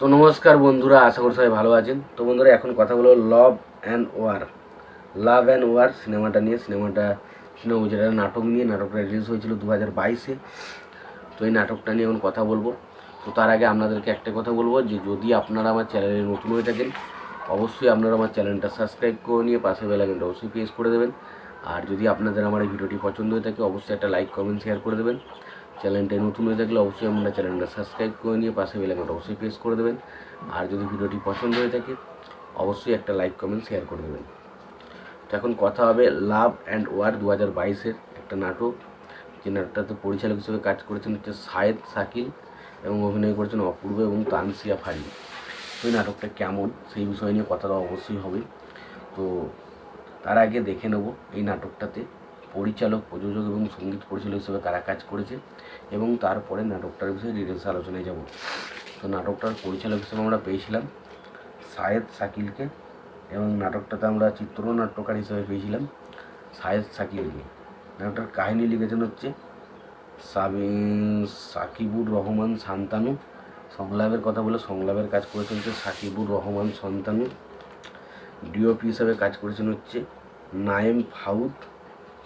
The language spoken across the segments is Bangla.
তো নমস্কার বন্ধুরা, আশা করি সবাই ভালো আছেন। তো বন্ধুরা, এখন কথা বলব love and war love and war সিনেমাটা নিয়ে, সিনেমাটা সিনেমা যেটা নাটক নিয়ে, নাটকটা রিলিজ হয়েছিল দু হাজার বাইশে। তো এই নাটকটা নিয়ে এখন কথা বলব। তো তার আগে আপনাদেরকে একটা কথা বলব, যে যদি আপনারা আমার চ্যানেলে নতুন হয়ে থাকেন, অবশ্যই আপনারা আমার চ্যানেলটা সাবস্ক্রাইব করে নিয়ে পাশে বেলাকেনটা অবশ্যই প্রেস করে দেবেন। আর যদি আপনাদের আমার এই ভিডিওটি পছন্দ হয়ে থাকে, অবশ্যই একটা লাইক কমেন্ট শেয়ার করে দেবেন। চ্যানেলটা নতুন হয়ে থাকলে অবশ্যই আমরা চ্যানেলটা সাবস্ক্রাইব করে নিয়ে পাশে বেলাকেনটা অবশ্যই প্রেস করে দেবেন। আর যদি ভিডিওটি পছন্দ হয়ে থাকে, অবশ্যই একটা লাইক, কমেন্ট, শেয়ার করে দেবেন। তো এখন কথা হবে লাভ অ্যান্ড ওয়ার দু হাজার বাইশের একটা নাটক। যে নাটকটাতে পরিচালক হিসেবে কাজ করেছেন হচ্ছে সায়েদ শাকিল এবং অভিনয় করেছেন অপূর্ব এবং তানসিয়া ফারি ওই নাটকটা কেমন? সেই বিষয় নিয়ে কথাটা অবশ্যই হবে। তো তার আগে দেখে নেব এই নাটকটাতে। পরিচালক, প্রযোজক এবং সংগীত পরিচালক হিসেবে কারা কাজ করেছে এবং তারপরে নাটকটার বিষয়ে ডিটেলস আলোচনায় যাব। তো নাটকটার পরিচালক হিসেবে আমরা পেয়েছিলাম সায়েদ শাকিলকে এবং নাটকটাতে আমরা চিত্রনাট্যকার হিসেবে পেয়েছিলাম সায়েদ শাকিলকে। নাটকটার কাহিনী লিখেছেন হচ্ছে সাবি সাকিবুর রহমান শান্তানু। সংলাপের কথা বলে সংলাপের কাজ করেছেন হচ্ছে সাকিবুর রহমান সন্তানু ডিওপি হিসাবে কাজ করেছেন হচ্ছে নায়েম ফাউদ।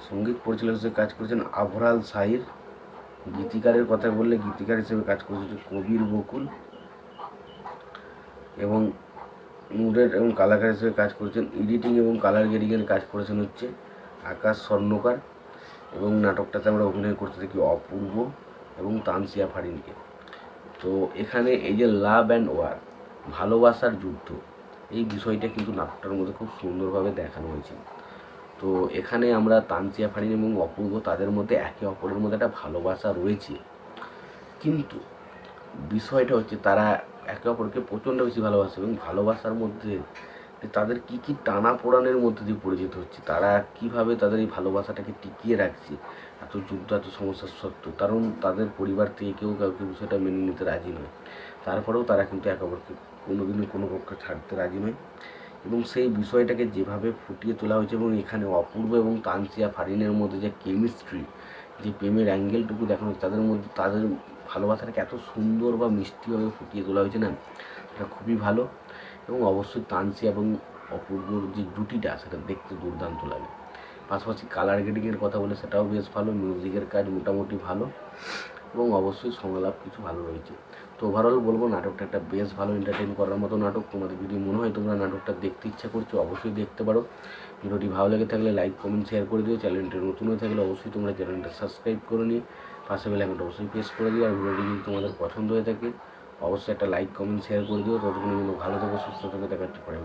সংগীত পরিচালক হিসেবে কাজ করেছেন আভরাল সাহির। গীতিকারের কথা বললে গীতিকার হিসেবে কাজ করেছে হচ্ছে কবির বকুল এবং মুডের এবং কালাকার হিসেবে কাজ করেছেন এডিটিং এবং কালার গ্রেডিংয়ের কাজ করেছেন হচ্ছে আকাশ স্বর্ণকার এবং নাটকটাতে আমরা অভিনয় করতে দেখি অপূর্ব এবং তানসিয়া ফারিনকে। তো এখানে এই যে লাভ অ্যান্ড ওয়ার, ভালোবাসার যুদ্ধ, এই বিষয়টা কিন্তু নাটকটার মধ্যে খুব সুন্দরভাবে দেখানো হয়েছে। তো এখানে আমরা তানসিয়া ফারিন এবং অপূর্ব তাদের মধ্যে একে অপরের মধ্যে একটা ভালোবাসা রয়েছে। কিন্তু বিষয়টা হচ্ছে তারা একে অপরকে প্রচণ্ড বেশি ভালোবাসে এবং ভালোবাসার মধ্যে তাদের কী কী টানা পোড়ানের মধ্যে দিয়ে পরিচিত হচ্ছে, তারা কীভাবে তাদের এই ভালোবাসাটাকে টিকিয়ে রাখছে, এত যুদ্ধ, এত সমস্যার সত্ত্বেও। কারণ তাদের পরিবার থেকে কেউ কাউকে বিষয়টা মেনে নিতে রাজি নয়। তারপরেও তারা কিন্তু একে অপরকে কোনোদিনও কোনো পক্ষে ছাড়তে রাজি নয়। এবং সেই বিষয়টাকে যেভাবে ফুটিয়ে তোলা হয়েছে এবং এখানে অপূর্ব এবং তানসিয়া ফারিনের মধ্যে যে কেমিস্ট্রি যে প্রেমের অ্যাঙ্গেলটুকু দেখানো তাদের মধ্যে, তাদের ভালোবাসাটাকে এত সুন্দর বা মিষ্টিভাবে ফুটিয়ে তোলা হয়েছে না? এটা খুবই ভালো এবং অবশ্যই তানসিয়া এবং অপূর্বর যে জুটিটা, সেটা দেখতে দুর্দান্ত লাগে। পাশাপাশি কালার গ্রেডিংয়ের কথা বলে সেটাও বেশ ভালো মিউজিকের কাজ মোটামুটি ভালো। এবং অবশ্যই সংলাপ কিছু ভালো রয়েছে। তো ওভারঅল বলব, নাটকটা একটা বেশ ভালো এন্টারটেন করার মতো নাটক। তোমাদের যদি মনে হয় তোমরা নাটকটা দেখতে ইচ্ছা করছ, অবশ্যই দেখতে পারো। ভিডিওটি ভালো লেগে থাকলে লাইক কমেন্ট শেয়ার করে দিও। চ্যানেলটি নতুন হয়ে থাকলে অবশ্যই তোমরা চ্যানেলটা সাবস্ক্রাইব করে নিয়ে পাশে বেল আইকনটা অবশ্যই প্রেস করে দিও। আর ভিডিওটি যদি তোমাদের পছন্দ হয়ে থাকে, অবশ্যই একটা লাইক কমেন্ট শেয়ার করে দিও। ততক্ষণ ভালো থেকো, সুস্থ থেকে দেখাচ্ছে পরে